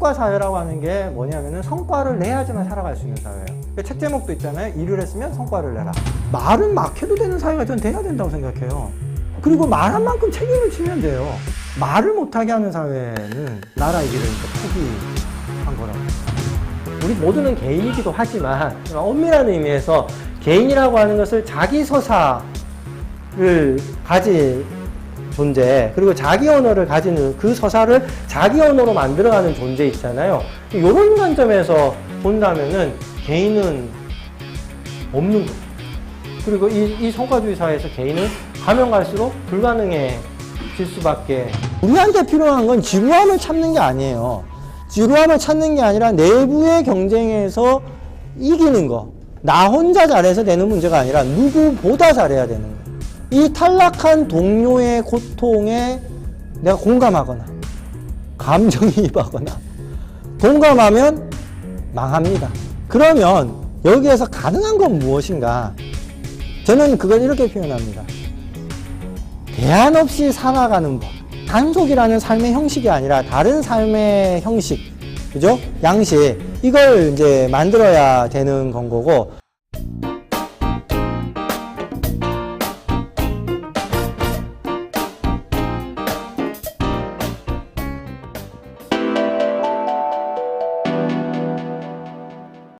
성과 사회라고 하는 게 뭐냐면은 성과를 내야지만 살아갈 수 있는 사회예요. 그책 제목도 있잖아요. 일을 했으면 성과를 내라. 말은 막 해도 되는 사회가 전 돼야 된다고 생각해요. 그리고 말한 만큼 책임을 지면 돼요. 말을 못하게 하는 사회는 나라 이기를 포기한 거라고. 우리 모두는 개인이기도 하지만 엄밀한 의미에서 개인이라고 하는 것을 자기 서사를 가진 존재 그리고 자기 언어를 가지는 그 서사를 자기 언어로 만들어가는 존재 있잖아요. 이런 관점에서 본다면은 개인은 없는 거예요. 그리고 이, 이 성과주의 사회에서 개인은 가면 갈수록 불가능해질 수밖에 우리한테 필요한 건 지루함을 참는 게 아니에요. 지루함을 찾는 게 아니라 내부의 경쟁에서 이기는 거. 나 혼자 잘해서 되는 문제가 아니라 누구보다 잘해야 되는 거. 이 탈락한 동료의 고통에 내가 공감하거나, 감정이입하거나, 동감하면 망합니다. 그러면 여기에서 가능한 건 무엇인가? 저는 그걸 이렇게 표현합니다. 대안 없이 살아가는 법. 단속이라는 삶의 형식이 아니라 다른 삶의 형식, 그죠? 양식. 이걸 이제 만들어야 되는 건 거고,